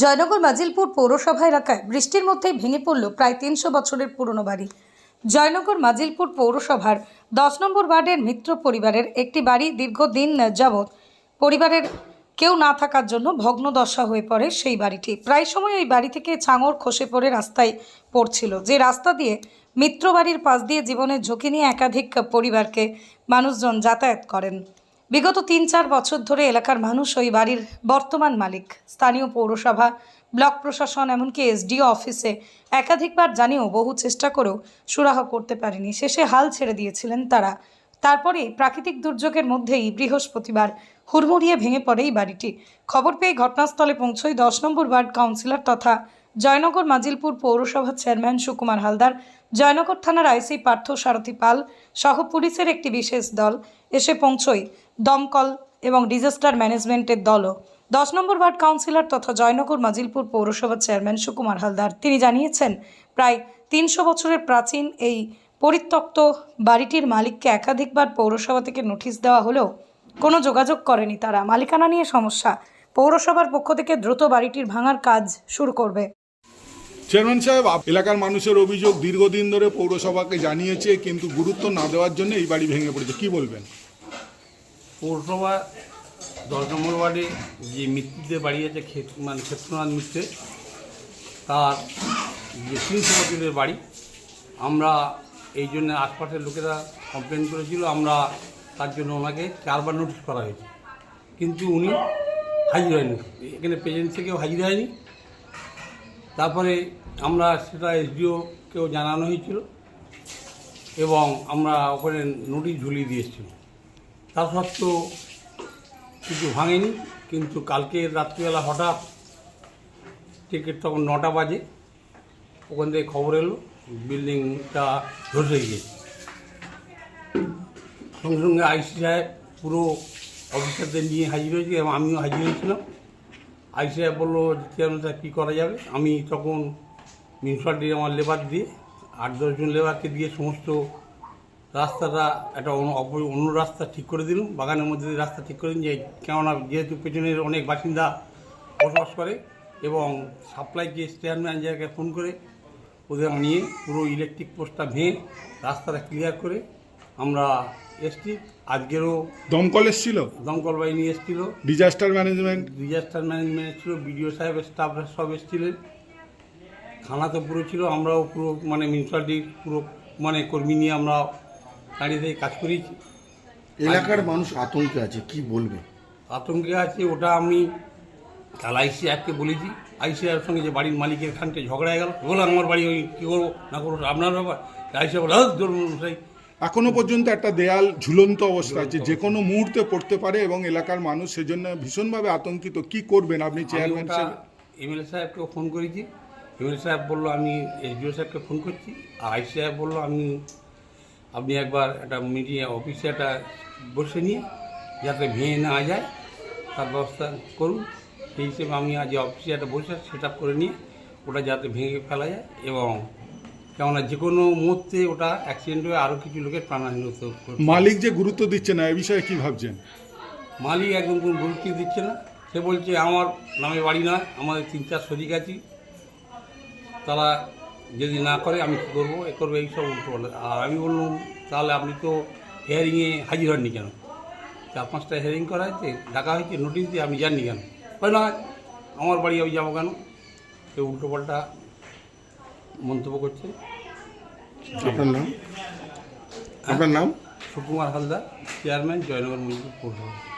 জয়নগর মাজিলপুর পৌরসভা এলাকায় বৃষ্টির মধ্যেই ভেঙে পড়ল প্রায় তিনশো বছরের পুরনো বাড়ি। জয়নগর মাজিলপুর পৌরসভার দশ নম্বর ওয়ার্ডের মিত্র পরিবারের একটি বাড়ি দীর্ঘদিন যাবৎ পরিবারের কেউ না থাকার জন্য ভগ্নদশা হয়ে পড়ে সেই বাড়িটি। প্রায় সময় ওই বাড়ি থেকে ছাঙর খসে পড়ে রাস্তায় পড়ছিল। যে রাস্তা দিয়ে মিত্র বাড়ির পাশ দিয়ে জীবনের ঝুঁকি নিয়ে একাধিক পরিবারকে মানুষজন যাতায়াত করেন। বিগত তিন চার বছর ধরে এলাকার মানুষ ওই বাড়ির বর্তমান মালিক। স্থানীয় পৌরসভা, ব্লক প্রশাসন, এমনকি এসডিও অফিসে একাধিকবার জানিয়েও বহু চেষ্টা করেও সুরাহ করতে পারেনি। শেষে হাল ছেড়ে দিয়েছিলেন তারা। তারপরে প্রাকৃতিক দুর্যোগের মধ্যেই বৃহস্পতিবার হুড়মুড়িয়ে ভেঙে পড়ে এই বাড়িটি। খবর পেয়ে ঘটনাস্থলে পৌঁছয় দশ নম্বর ওয়ার্ড কাউন্সিলর তথা জয়নগর মাজিলপুর পৌরসভার চেয়ারম্যান সুকুমার হালদার, জয়নগর থানার আইসি পার্থ সারথী পাল সহ পুলিশের একটি বিশেষ দল এসে পৌঁছয় দমকল এবং ডিজাস্টার ম্যানেজমেন্টের দলও। দশ নম্বর ওয়ার্ড কাউন্সিলর তথা জয়নগর মাজিলপুর পৌরসভার চেয়ারম্যান সুকুমার হালদার। তিনি জানিয়েছেন, প্রায় তিনশো বছরের প্রাচীন এই পরিত্যক্ত বাড়িটির মালিককে একাধিকবার পৌরসভা থেকে নোটিশ দেওয়া হলেও কোনো যোগাযোগ করেনি তারা। মালিকানা নিয়ে সমস্যা। পৌরসভার পক্ষ থেকে দ্রুত বাড়িটির ভাঙার কাজ শুরু করবে। চেয়ারম্যান সাহেব এলাকার মানুষের অভিযোগ দীর্ঘদিন ধরে পৌরসভাকে জানিয়েছে, কিন্তু গুরুত্ব না দেওয়ার জন্য এই বাড়ি ভেঙে পড়েছে। কি বলবেন? পৌরসভা দশ নম্বর ওয়ার্ডে যে মিত্রদের বাড়ি আছে মানে ক্ষেত্রনাথ মিত্রে, তার যে বছরের বাড়ি, আমরা এই জন্য আশপাশের লোকেরা কমপ্লেন করেছিল, আমরা তার জন্য ওনাকে চারবার নোটিশ করা হয়েছে। কিন্তু উনি হাজির হয়নি। এখানে প্রেজেন্ট থেকেও হাজির হয়নি। তারপরে আমরা সেটা এসডিওকেও জানানো হয়েছিল এবং আমরা ওখানে নোটিশ ঝুলিয়ে দিয়েছিল তা সত্ত্বেও কিছু ভাঙেনি, কিন্তু কালকে রাত্রিবেলা হঠাৎ টিকিট তখন নটা বাজে। ওখান থেকে খবর এলো বিল্ডিংটা ধসে গিয়েছে। সঙ্গে সঙ্গে আইসি সাহেব পুরো অফিসারদের নিয়ে হাজির হয়েছে এবং আমিও হাজির হয়েছিলাম। আইসি সাহেব বলল চেয়ারম্যান সাহেব কী করা যাবে? আমি তখন মিউনিসিপালিটির আমার লেবার দিয়ে, আট দশজন লেবারকে দিয়ে সমস্ত রাস্তাটা একটা অন্য রাস্তা ঠিক করে দিলাম। বাগানের মধ্যে দিয়ে রাস্তা ঠিক করে দিন যে কেননা যেহেতু পেছনের অনেক বাসিন্দা বসবাস করে এবং সাপ্লাই যে স্টেশন ম্যানেজারকে ফোন করে ওদের নিয়ে পুরো ইলেকট্রিক পোস্টটা ভেঙে রাস্তাটা ক্লিয়ার করে আমরা এসছি। আজকেরও দমকল এসছিল? দমকল বাহিনী এসেছিল। ডিজাস্টার ম্যানেজমেন্ট ডিজাস্টার ম্যানেজমেন্ট ছিল বিডিও সাহেবের স্টাফরা সব এসেছিলেন। থানা তো পুরো ছিল আমরাও পুরো মানে মিউনিসিপালিটির পুরো মানে কর্মী নিয়ে আমরা দাঁড়িয়ে থেকে কাজ করেছি। এলাকার মানুষ আতঙ্কে আছে কি বলবে? আতঙ্কে আছে ওটা আমি কাল আইসি অ্যাপকে বলেছি। আইসি অ্যাপের সঙ্গে যে বাড়ির মালিকের খানটে ঝগড়া হয়ে গেল বলে আমার বাড়ি ওই কী করব না করব আপনার ব্যাপার। আইসি বলে "হ্যাঁ, ধরুন এখনও পর্যন্ত একটা দেয়াল ঝুলন্ত অবস্থা আছে যে কোনো মুহূর্তে পড়তে পারে এবং এলাকার মানুষ সেজন্য ভীষণভাবে আতঙ্কিত। কি করবেন আপনি চেয়ারম্যান সাহেব? এমএলএ সাহেবকেও ফোন করেছি। এমএলএ সাহেব বলল আমি এসডিও সাহেবকে ফোন করছি। আর আইসি সাহেব বলল আমি আপনি একবার একটা মিটিং অফিসে একটা বসে নিয়ে যাতে ভেঙে না যায় তার ব্যবস্থা করুন। সেই হিসেবে আমি আজ অফিসে একটা বসে সেট আপ করে নিয়ে ওটা যাতে ভেঙে ফেলা যায় এবং কেননা যে কোনো মুহূর্তে ওটা অ্যাক্সিডেন্ট হয়ে আরও কিছু লোকের প্রাণহানি হতে। মালিক যে গুরুত্ব দিচ্ছে না এ বিষয়ে কী ভাবছেন? মালিক একদম কোনো গুরুত্ব দিচ্ছে না। সে বলছে আমার নামে বাড়ি নয় আমাদের তিন চার শরিক আছি। তারা যদি না করে আমি কী করব? এ করব এইসব উল্টো বলে আর আমি বললাম তাহলে আপনি তো হিয়ারিংয়ে হাজির হননি কেন? চার পাঁচটা হিয়ারিং করা হয়েছে ডাকা হয়েছে নোটিশ দিয়ে আমি জাননি কেন? হয় না আমার বাড়ি আমি যাব কেন? সে উল্টো পাল্টা মন্তব্য করছে। আপনার নাম? আপনার নাম? সুকুমার হালদার চেয়ারম্যান জয়নগর মন্দির পৌরসভা